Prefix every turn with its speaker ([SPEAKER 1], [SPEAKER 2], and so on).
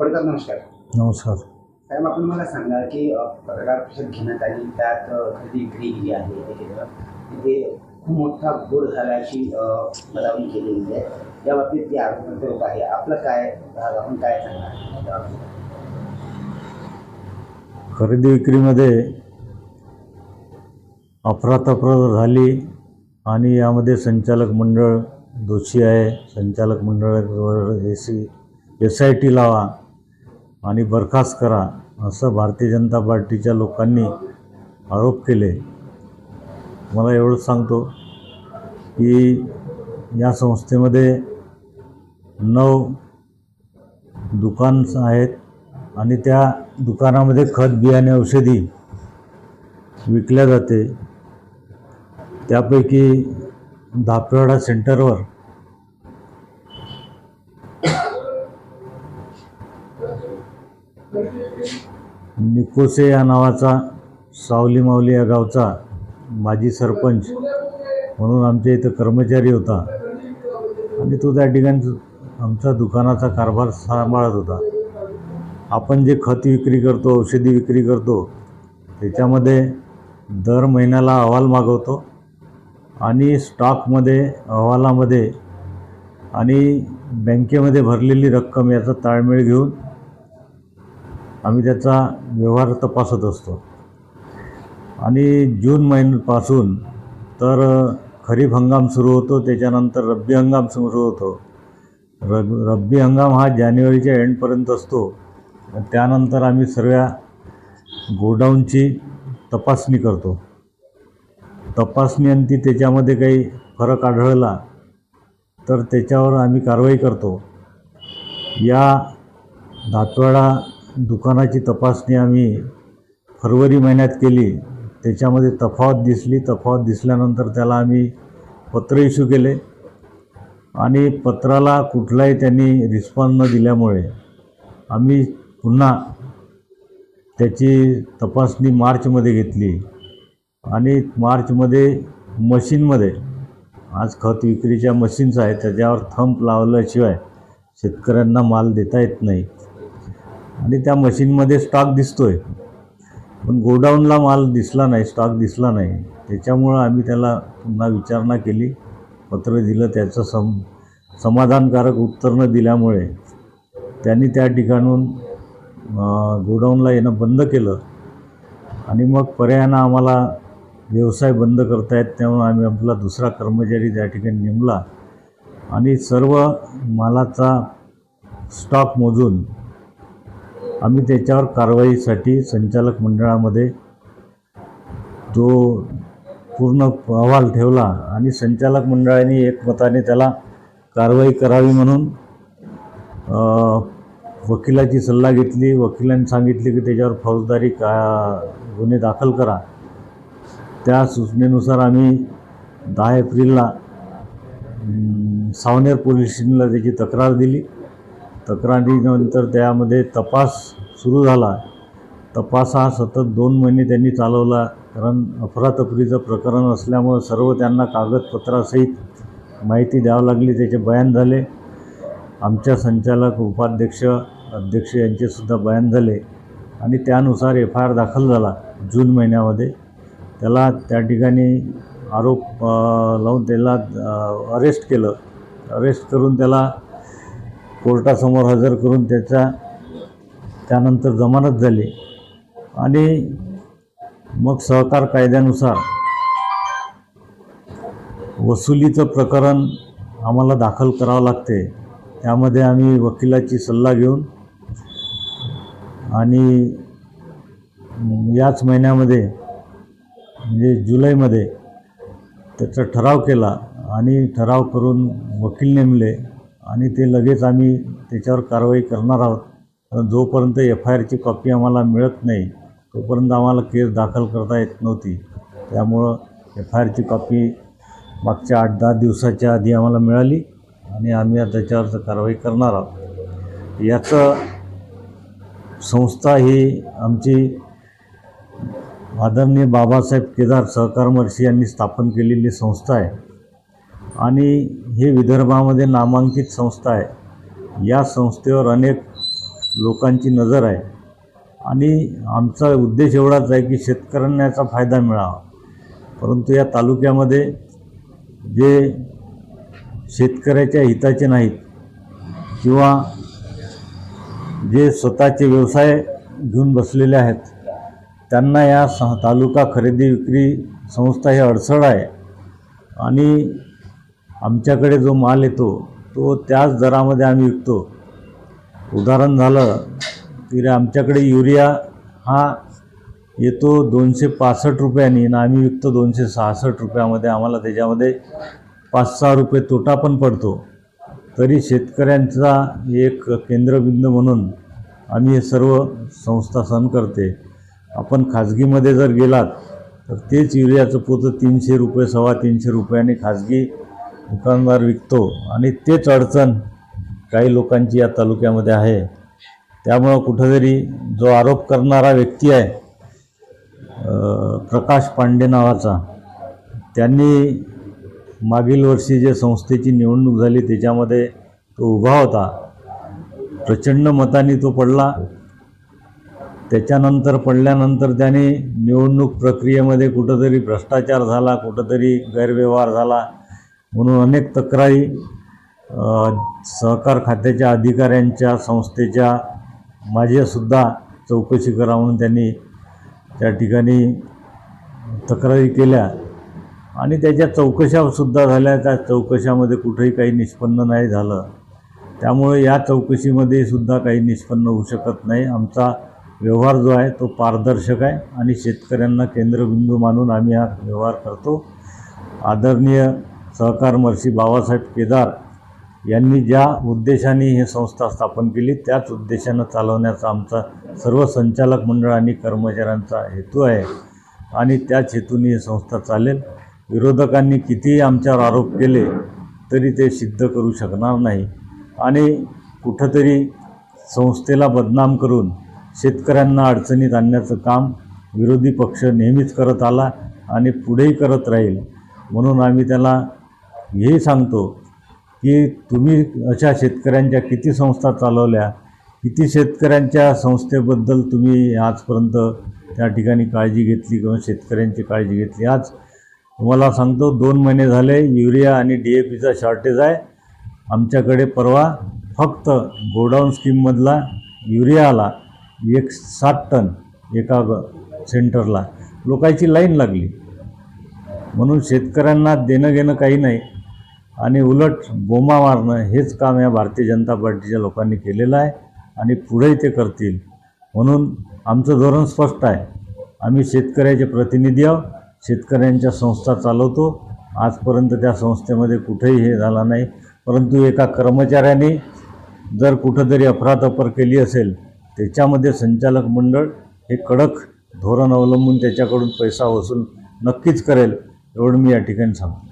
[SPEAKER 1] पडकर नमस्कार.
[SPEAKER 2] नमस्कार.
[SPEAKER 1] साहेब आपण मला सांगा की पत्रकार परिषद घेण्यात आली? त्यात खरेदी विक्री केली आहे? तिथे खूप मोठा घोळ झाल्याची अ, बतावणी केलेली आहे. या बाबतीत ती आरोप आहे. आपलं काय भाग? आपण काय सांगणार?
[SPEAKER 2] खरेदी विक्रीमध्ये अफरातफर झाली आणि यामध्ये संचालक मंडळ दोषी आहे. संचालक मंडळावर A C S I T लावा. आणि बरखास्त करा असं भारतीय जनता पार्टीच्या लोकांनी आरोप केले. मला एवढंच सांगतो की या संस्थेमध्ये नऊ दुकान आहेत आणि त्या दुकानामध्ये खत बियाणे औषधी विकल्या जाते. त्यापैकी धापेवाडा सेंटरवर निकोसे या नावाचा सावली माऊली या गावचा माजी सरपंच म्हणून आमच्या इथं कर्मचारी होता. आणि तो त्या ठिकाणी आमचा दुकानाचा कारभार सांभाळत होता. आपण जे खत विक्री करतो औषधी विक्री करतो त्याच्यामध्ये दर महिन्याला अहवाल मागवतो आणि स्टॉकमध्ये अहवालामध्ये आणि बँकेमध्ये भरलेली रक्कम याचा ताळमेळ घेऊन आम्ही त्याचा व्यवहार तपासत असतो. आणि जून महिन्यापासून तर खरीप हंगाम सुरू होतो त्याच्यानंतर रब्बी हंगाम सुरू होतो. रब रब्बी हंगाम हा जानेवारीच्या एंडपर्यंत असतो. त्यानंतर आम्ही सर्व गोडाऊनची तपासणी करतो. तपासणी आणि ती त्याच्यामध्ये काही फरक आढळला तर त्याच्यावर आम्ही कारवाई करतो. या दातवाडा दुकानाची तपासणी आम्ही फरवरी महिन्यात केली. त्याच्यामध्ये तफावत दिसली. तफावत दिसल्यानंतर त्याला आम्ही पत्र इश्यू केले. आणि पत्राला कुठलाही त्यांनी रिस्पॉन्स न दिल्यामुळे आम्ही पुन्हा त्याची तपासणी मार्चमध्ये घेतली. आणि मार्चमध्ये मशीनमध्ये आज खत विक्रीच्या मशीन्स आहेत त्याच्यावर थंप लावल्याशिवाय शेतकऱ्यांना माल देता येत नाही. आणि त्या मशीनमध्ये स्टॉक दिसतो आहे पण गोडाऊनला माल दिसला नाही स्टॉक दिसला नाही. त्याच्यामुळं आम्ही त्याला पुन्हा विचारणा केली. पत्र दिलं त्याचं सम समाधानकारक उत्तर न दिल्यामुळे त्यांनी त्या ठिकाणून गोडाऊनला येणं बंद केलं. आणि मग पर्यायानं आम्हाला व्यवसाय बंद करतायत त्यामुळे आम्ही आपला दुसरा कर्मचारी त्या ठिकाणी नेमला. आणि सर्व मालाचा स्टॉक मोजून आम्ही त्याच्यावर कारवाईसाठी संचालक मंडळामध्ये तो पूर्ण अहवाल ठेवला आणि संचालक मंडळाने एकमताने त्याला कारवाई करावी म्हणून वकिलाची सल्ला घेतली. वकिलांनी सांगितले की त्याच्यावर फौजदारी का गुन्हे दाखल करा. त्या सूचनेनुसार आम्ही दहा एप्रिलला सावनेर पोलीस स्टेशनला त्याची तक्रार दिली. तक्रारीनंतर त्यामध्ये तपास सुरू झाला. तपास हा सतत दोन महिने त्यांनी चालवला कारण अफरातफरीचं प्रकरण असल्यामुळं सर्व त्यांना कागदपत्रासहित माहिती द्यावी लागली त्याचे बयान झाले. आमच्या संचालक उपाध्यक्ष अध्यक्ष यांचेसुद्धा बयान झाले आणि त्यानुसार एफ आय आर दाखल झाला जून महिन्यामध्ये. त्याला त्या ठिकाणी आरोप लावून त्याला अरेस्ट केलं. अरेस्ट करून त्याला कोर्टासमोर हजर करून त्याचा त्यानंतर जमानत झाली. आणि मग सहकार कायद्यानुसार वसुलीचं प्रकरण आम्हाला दाखल करावं लागते. त्यामध्ये आम्ही वकिलाची सल्ला घेऊन आणि याच महिन्यामध्ये म्हणजे जुलैमध्ये त्याचा ठराव केला आणि ठराव करून वकील नेमले. आणि ते लगेच आम्ही त्याच्यावर कारवाई करणार आहोत. कारण जोपर्यंत एफ आय आरची कॉपी आम्हाला मिळत नाही तोपर्यंत आम्हाला केस दाखल करता येत नव्हती. त्यामुळं एफ आय आरची कॉपी मागच्या आठ दहा दिवसाच्या आधी आम्हाला मिळाली आणि आम्ही त्याच्यावर कारवाई करणार आहोत. याचं संस्था ही आमची आदरणीय बाबासाहेब केदार सहकारमर्शी यांनी स्थापन केलेली संस्था आहे. आणि हे विदर्भामध्ये नामांकित संस्था आहे. या संस्थेवर अनेक लोकांची नजर आहे. आणि आमचा उद्देश एवढाच आहे की शेतकऱ्यांना याचा फायदा मिळावा. परंतु या तालुक्यामध्ये जे शेतकऱ्याच्या हिताचे नाहीत किंवा जे स्वतःचे व्यवसाय घेऊन बसलेले आहेत त्यांना या स तालुका खरेदी विक्री संस्था ही अडचण आहे. आणि आमच्याकडे जो माल येतो तो त्याच दरामध्ये आम्ही विकतो. उदाहरण झालं की रे आमच्याकडे युरिया हा येतो दोनशे पासष्ट रुपयांनी आणि आम्ही विकतो दोनशे सहासष्ट रुपयामध्ये. आम्हाला त्याच्यामध्ये पाच सहा रुपये तोटा पण पडतो. तरी शेतकऱ्यांचा एक केंद्रबिंदू म्हणून आम्ही हे सर्व संस्था सहन करते. आपण खाजगीमध्ये जर गेलात तर तेच युरियाचं पोतं तीनशे रुपये सव्वा तीनशे रुपयाने खाजगी दुकानदार विकतो आणि तेच अडचण काही लोकांची या तालुक्यामध्ये आहे. त्यामुळं कुठंतरी जो आरोप करणारा व्यक्ती आहे प्रकाश पांडे नावाचा त्यांनी मागील वर्षी जे संस्थेची निवडणूक झाली त्याच्यामध्ये तो उभा होता. प्रचंड मताने तो पडला. त्याच्यानंतर पडल्यानंतर त्याने निवडणूक प्रक्रियेमध्ये कुठंतरी भ्रष्टाचार झाला कुठंतरी गैरव्यवहार झाला. म्हणून अनेक तक्रारी सहकार खात्याच्या अधिकाऱ्यांच्या संस्थेच्या माझ्यासुद्धा चौकशी करा म्हणून त्यांनी त्या ठिकाणी तक्रारी केल्या. आणि त्याच्या चौकशासुद्धा झाल्या. त्या चौकशामध्ये कुठेही काही निष्पन्न नाही झालं. त्यामुळे या चौकशीमध्ये सुद्धा काही निष्पन्न होऊ शकत नाही. आमचा व्यवहार जो आहे तो पारदर्शक आहे आणि शेतकऱ्यांना केंद्रबिंदू मानून आम्ही हा व्यवहार करतो. आदरणीय सहकार महर्षी बाबासाहेब केदार यांनी ज्या उद्देशाने ही संस्था स्थापन केली त्याच उद्देशानं चालवण्याचा आमचा सर्व संचालक मंडळ आणि कर्मचाऱ्यांचा हेतू आहे आणि त्याच हेतूने ही संस्था चालेल. विरोधकांनी कितीही आमच्यावर आरोप केले तरी ते सिद्ध करू शकणार नाही. आणि कुठंतरी संस्थेला बदनाम करून शेतकऱ्यांना अडचणीत आणण्याचं काम विरोधी पक्ष नेहमीच करत आला आणि पुढेही करत राहील म्हणून आम्ही त्याला हेही सांगतो की तुम्ही अशा शेतकऱ्यांच्या किती संस्था चालवल्या किती शेतकऱ्यांच्या संस्थेबद्दल तुम्ही आजपर्यंत त्या ठिकाणी काळजी घेतली किंवा शेतकऱ्यांची काळजी घेतली. आज तुम्हाला सांगतो दोन महिने झाले युरिया आणि डी ए पीचा शॉर्टेज आहे. आमच्याकडे परवा फक्त गोडाऊन स्कीममधला युरिया आला एक सात टन एका ग सेंटरला. लोकांची लाईन लागली. म्हणून शेतकऱ्यांना देणं घेणं काही नाही. आणि उलट बोमा मारणं हेच काम या भारतीय जनता पार्टीच्या लोकांनी केलेलं आहे आणि पुढेही ते करतील. म्हणून आमचं धोरण स्पष्ट आहे. आम्ही शेतकऱ्याचे प्रतिनिधी आहोत. शेतकऱ्यांच्या संस्था चालवतो. आजपर्यंत त्या संस्थेमध्ये कुठेही हे झाला नाही. परंतु एका कर्मचाऱ्याने जर कुठंतरी अफरातफर केली असेल त्याच्यामध्ये संचालक मंडळ हे कडक धोरण अवलंबून त्याच्याकडून पैसा वसूल नक्कीच करेल एवढं मी या ठिकाणी सांगतो.